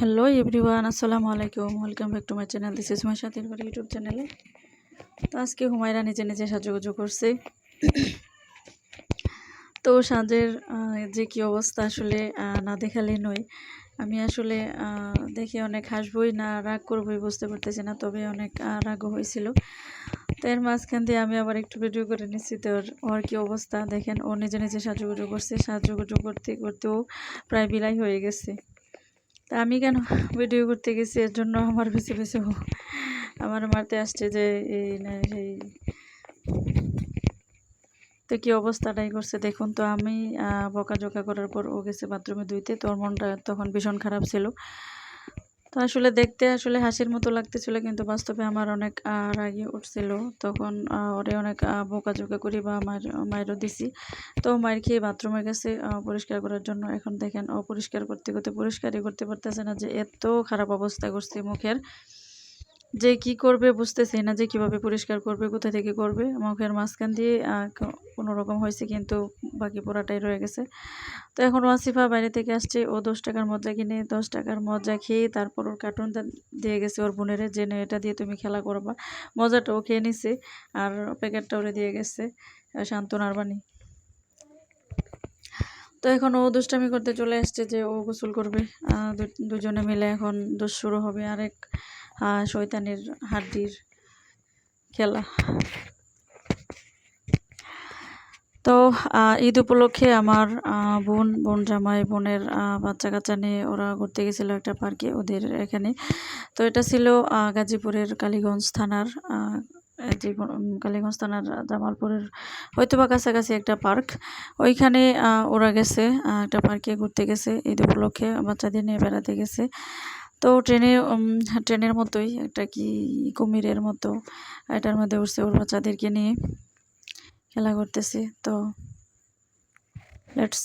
Hello everyone আসসালামু আলাইকুম welcome back to my channel this is my বাড়ি YouTube চ্যানেলে তো আজকে হুমায়রা নিজে নিজে সাজুগুজু করছে। তো সাজের যে কি অবস্থা আসলে না দেখালে নয়। আমি আসলে দেখে অনেক হাসবই, না রাগ করবই, বুঝতে পারতেছি না, তবে অনেক রাগও হয়েছিল। তো এর মাঝখান দিয়ে আমি আবার একটু ভিডিও করে নিচ্ছি। তো ওর ওর কি অবস্থা? দেখেন, ও নিজে নিজে সাজুগুজু করছে। সাজুগুজু করতে, করতেও প্রায় বিলাই হয়ে গেছে। তা আমি কেন ভিডিও করতে গেছি? এর জন্য আমার বেশি বেশি আমার মারতে আসছে যে এই না সেই তো কি অবস্থাটাই করছে? দেখুন তো আমি বকা জোকা করার পর ও গেছে বাথরুমে ধুইতে। তোর মনটা তখন ভীষণ খারাপ ছিল। তো আসলে দেখতে আসলে হাসির মতো লাগতেছিল কিন্তু বাস্তবে আমার অনেক রাগে উঠছিল। তখন ওরে অনেক বকাঝকা করি বা মায়ের মায়েরও দিছি। তো মায়ের খেয়ে বাথরুমে গেছে আহ, পরিষ্কার করার জন্য এখন দেখেন অপরিষ্কার করতে করতে পরিষ্কারই করতে পারতেছে না যে এত খারাপ অবস্থা করছে মুখের। যে কি করবে বুঝতেছি না যে কীভাবে পরিষ্কার করবে কোথা থেকে করবে। মুখের মাঝখান দিয়ে কোনো রকম হয়েছে কিন্তু বাকি পোড়াটাই রয়ে গেছে। তো এখন ওয়াসিফা বাইরে থেকে আসছে ও দশ টাকার মজা কিনে দশ টাকার মজা খেয়ে তারপর ওর কার্টুনটা দিয়ে গেছে ওর বোনের যে "নে, এটা দিয়ে তুমি খেলা করবা। মজাটা ও খেয়ে নিছে আর প্যাকেটটা ওরে দিয়ে গেছে আহ, সান্ত্বনার বাণী তো এখন ও দুষ্টামি করতে চলে আসছে যে ও গোসল করবে দুজনে মিলে এখন দোষ শুরু হবে। আরেক শয়তানের হাড্ডির খেলা। তো ঈদ উপলক্ষে আমার বোন বোন জামাই, বোনের বাচ্চা কাচ্চা নিয়ে ওরা ঘুরতে গেছিল একটা পার্কে ওদের এখানে। তো এটা ছিল গাজীপুরের কালীগঞ্জ থানার কালীগঞ্জ থানার জামালপুরের হয়তো বা কাছাকাছি একটা পার্ক। ওইখানে ওরা গেছে একটা পার্কে ঘুরতে গেছে ঈদ উপলক্ষে, বাচ্চাদের নিয়ে বেড়াতে গেছে। তো ট্রেনে ট্রেনের মতোই একটা কি কুমিরের মতো, এটার মধ্যে উঠছে ওর বাচ্চাদেরকে নিয়ে। খেলা করতেছে, তো লেটস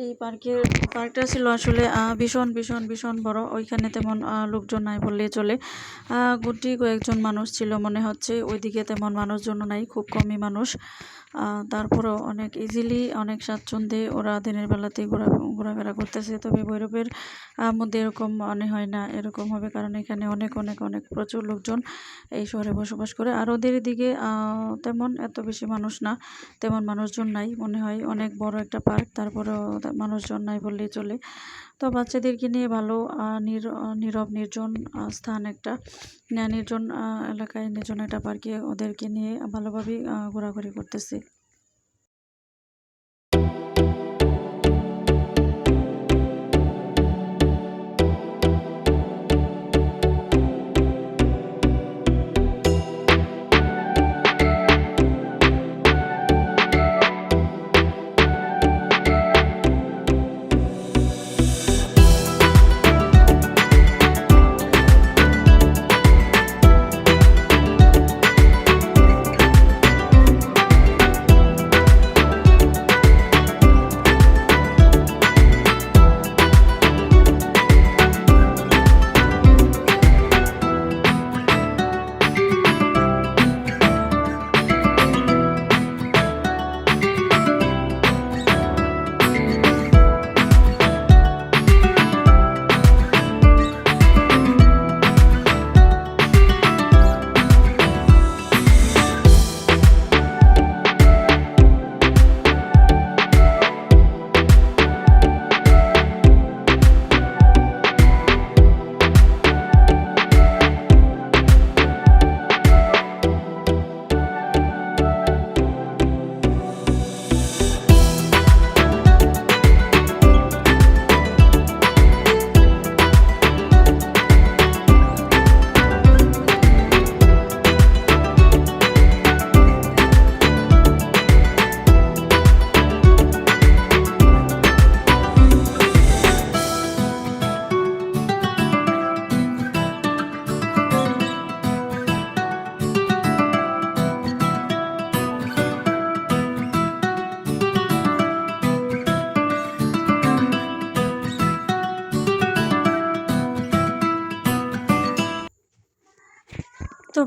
এই পার্কের পার্কটা ছিল আসলে ভীষণ ভীষণ ভীষণ বড়। ওইখানে তেমন লোকজন নাই বললেই চলে। গুটি কয়েকজন মানুষ ছিল, মনে হচ্ছে। ওইদিকে তেমন মানুষজন নাই, খুব কমই মানুষ। তারপরেও অনেক ইজিলি অনেক স্বাচ্ছন্দ্যে ওরা দিনের বেলাতেই ঘোরা, ঘোরাফেরা করতেছে। তবে ভৈরবের মধ্যে এরকম মনে হয় না, এরকম হবে। কারণ এখানে অনেক অনেক অনেক প্রচুর লোকজন এই শহরে বসবাস করে। আর ওদের দিকে তেমন এত বেশি মানুষ না, তেমন মানুষজন নাই মনে হয়। অনেক বড় একটা পার্ক, তারপরেও মানুষজন নাই বললেই চলে। তো বাচ্চাদেরকে নিয়ে ভালো নীরব, নির্জন স্থান একটা নির্জন এলাকায় নির্জন একটা পার্কে ওদেরকে নিয়ে ভালোভাবেই ঘোরাঘুরি করতেছি।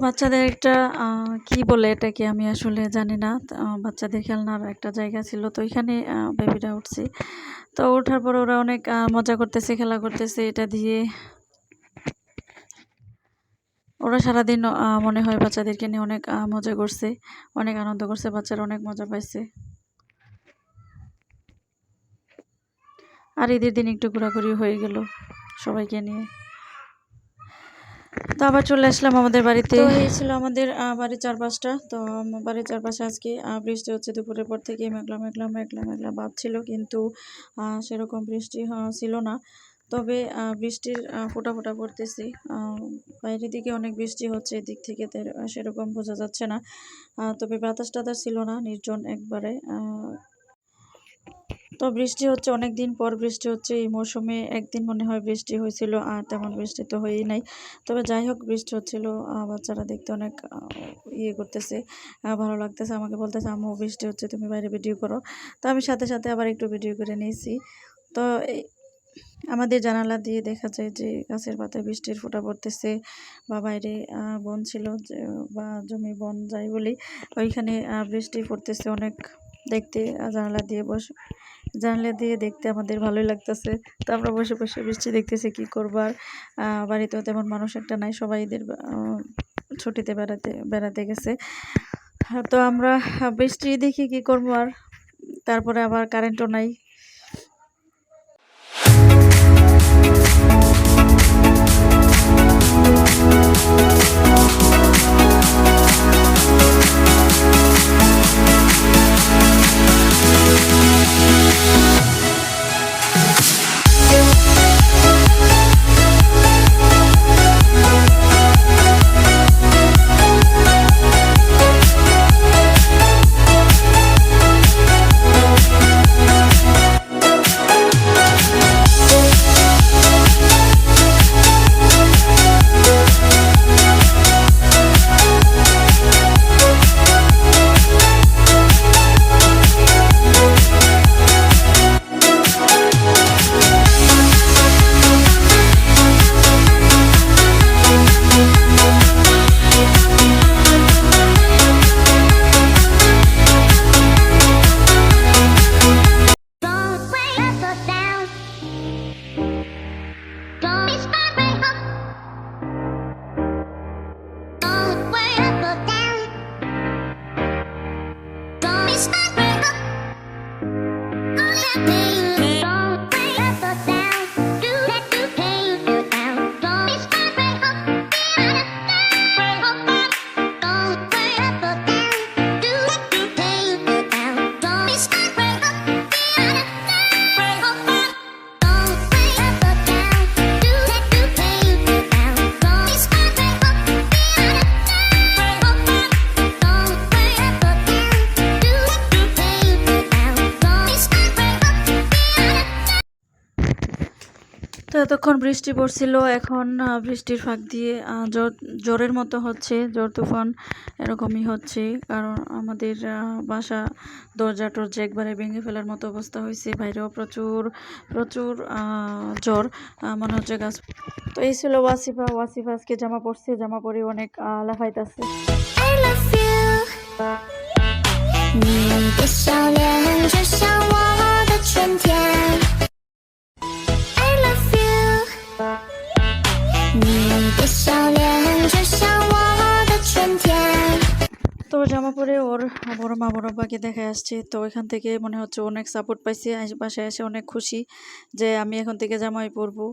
বাচ্চাদের একটা কি বলে এটাকে আমি আসলে জানি না। বাচ্চাদের খেলনার একটা জায়গা ছিল, তো ওইখানে বেবিরা উঠছে। তো ওঠার পর ওরা অনেক মজা করতেছে, খেলা করতেছে, এটা দিয়ে। ওরা সারাদিন মনে হয় বাচ্চাদেরকে নিয়ে অনেক মজা করছে, অনেক আনন্দ করছে, বাচ্চারা অনেক মজা পাইছে। আর ঈদের দিন একটু ঘোরাঘুরি হয়ে গেল সবাইকে নিয়ে। তো আবার চলে আসলাম আমাদের বাড়িতে। এই ছিল আমাদের বাড়ির চারপাশটা। তো বাড়ির চারপাশে আজকে বৃষ্টি হচ্ছে দুপুরের পর থেকে। মেঘলা মেঘলা মেঘলা মেঘলা ভাব ছিল কিন্তু সেরকম বৃষ্টি ছিল না। তবে বৃষ্টির ফোটা, ফোঁটা পড়তেছে। বাইরের দিকে অনেক বৃষ্টি হচ্ছে, এদিক থেকে সেরকম বোঝা যাচ্ছে না। তবে বাতাস টাতাস ছিল না, নির্জন একবারে তো বৃষ্টি হচ্ছে অনেক দিন পর বৃষ্টি হচ্ছে। এই মৌসুমে একদিন মনে হয় বৃষ্টি হয়েছিল, আর তেমন বৃষ্টি তো হয়েই নাই। তবে যাই হোক, বৃষ্টি হচ্ছিল বাচ্চারা দেখতে অনেক ইয়ে করতেছে ভালো লাগতেছে। আমাকে বলতেছে, আম্মু, বৃষ্টি হচ্ছে, তুমি বাইরে ভিডিও করো। তো আমি সাথে সাথে আবার একটু ভিডিও করে নিয়েছি। তো আমাদের জানালা দিয়ে দেখা যায় যে গাছের পাতায় বৃষ্টির ফোঁটা পড়তেছে বা বাইরে বন ছিল বা জমি বন যাই বলি, ওইখানে বৃষ্টি পড়তেছে অনেক। দেখতে জানালা দিয়ে বসে, জানলা দিয়ে দেখতে আমাদের ভালোই লাগতেছে। তো আমরা বসে বসে বৃষ্টি দেখতেছি, কি করবার বাড়িতেও তেমন মানুষ একটা নাই, সবাই এদের ছুটিতে বেড়াতে বেড়াতে গেছে। তো আমরা বৃষ্টি দেখি কি করব? আর, তারপরে আবার কারেন্টও নাই। তো এতক্ষণ বৃষ্টি পড়ছিল, এখন বৃষ্টির ফাঁক দিয়ে ঝড় ঝড়ের মতো হচ্ছে ঝড় তুফান এরকমই হচ্ছে, কারণ আমাদের বাসা দরজা টরজা একবারে ভেঙে ফেলার মতো অবস্থা হয়েছে, বাইরেও প্রচুর প্রচুর ঝড় মনে হচ্ছে গাছ তো এই ছিল ওয়াসিফা ওয়াসিফা আজকে জামা পরছে, জামা পরে অনেক লাফাইতাছে। বাবাকে আসছে তো এখান থেকে মনে হচ্ছে অনেক সাপোর্ট পাইছি। আশেপাশে এসে অনেক খুশি যে আমি এখন থেকে জামাই পরবো।